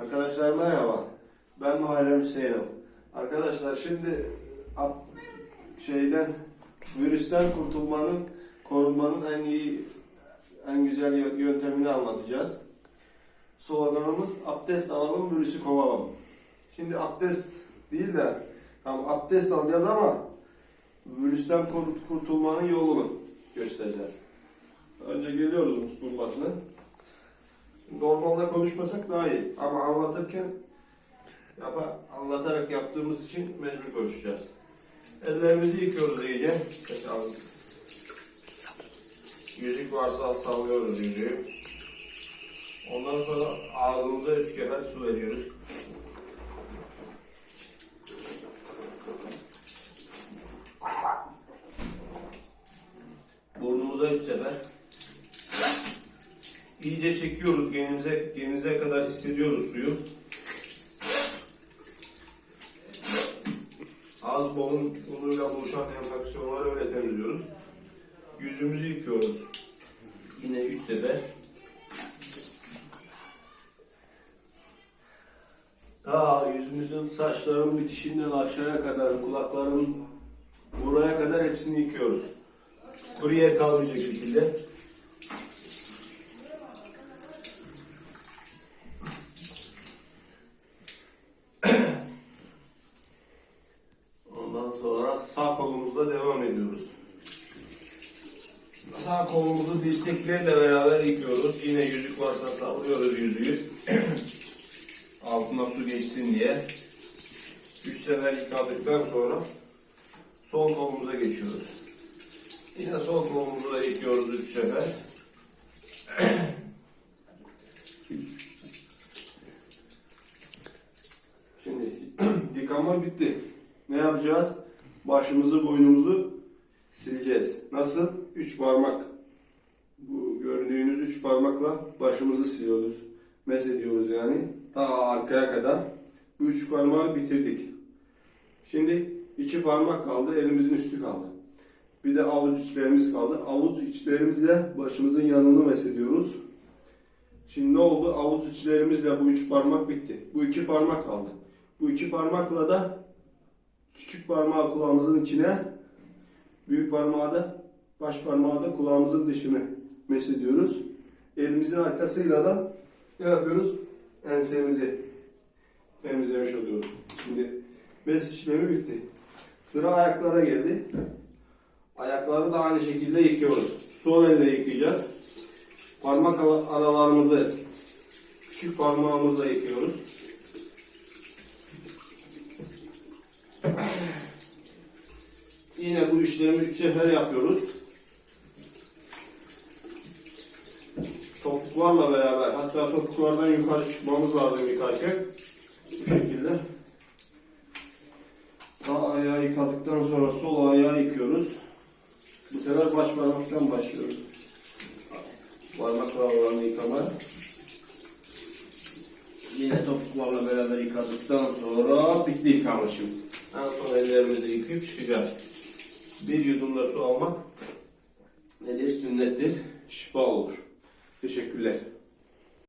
Arkadaşlar merhaba. Ben Muharrem Hüseyinov. Arkadaşlar şimdi şeyden virüsten kurtulmanın, korunmanın en iyi, en güzel yö- yöntemini anlatacağız. Sloganımız abdest alalım, virüsü kovalım. Şimdi abdest değil de tam abdest alacağız ama virüsten kur- kurtulmanın yolunu göstereceğiz. Önce geliyoruz musluğun başına. Normalde konuşmasak daha iyi ama anlatırken yapa, anlatarak yaptığımız için mecbur konuşacağız. Ellerimizi yıkıyoruz iyice. Alın. Yüzük varsa sallıyoruz yüzüğü. Ondan sonra ağzımıza üç kefer su veriyoruz. Burnumuza üç sefer. İyice çekiyoruz genimize, genize kadar hissediyoruz suyu. Ağız burun unuyla buluşan enfeksiyonları öyle temizliyoruz. Yüzümüzü yıkıyoruz. Yine üç sefer. Ta yüzümüzün saçların bitişinden aşağıya kadar, kulakların buraya kadar hepsini yıkıyoruz. Kuruya kalmayacak şekilde. Ondan sonra sağ kolumuzla devam ediyoruz. Sağ kolumuzu dirseklerle beraber yıkıyoruz. Yine yüzük varsa sallıyoruz yüzüğü. Altına su geçsin diye. Üç sefer yıkadıktan sonra sol kolumuza geçiyoruz. Yine sol kolumuzu da yıkıyoruz üç sefer. Şimdi yıkama bitti. Ne yapacağız? Başımızı, boynumuzu sileceğiz. Nasıl? Üç parmak. Bu gördüğünüz üç parmakla başımızı siliyoruz. Mes ediyoruz yani. Ta arkaya kadar. Bu üç parmağı bitirdik. Şimdi iki parmak kaldı. Elimizin üstü kaldı. Bir de avuç içlerimiz kaldı. Avuç içlerimizle başımızın yanını mes ediyoruz. Şimdi ne oldu? Avuç içlerimizle bu üç parmak bitti. Bu iki parmak kaldı. Bu iki parmakla da küçük parmağı kulağımızın içine, büyük parmağı da baş parmağı da kulağımızın dışını mesediyoruz. Elimizin arkasıyla da ne yapıyoruz? Ensemizi temizlemiş oluyoruz. Şimdi mes işlemi bitti. Sıra ayaklara geldi. Ayakları da aynı şekilde yıkıyoruz. Sol elle yıkayacağız. Parmak ara- aralarımızı küçük parmağımızla yıkıyoruz. Yine bu işlemi üç sefer yapıyoruz. Topuklarla beraber, hatta topuklardan yukarı çıkmamız lazım yıkarken. Bu şekilde. Sağ ayağı yıkadıktan sonra sol ayağı yıkıyoruz. Bu sefer baş parmaktan başlıyoruz. Parmak aralarını yıkama. Yine topuklarla beraber yıkadıktan sonra bitti yıkamışız. En son ellerimizi yıkayıp çıkacağız. Bir yudumda su almak nedir? Sünnettir. Şifa olur. Teşekkürler.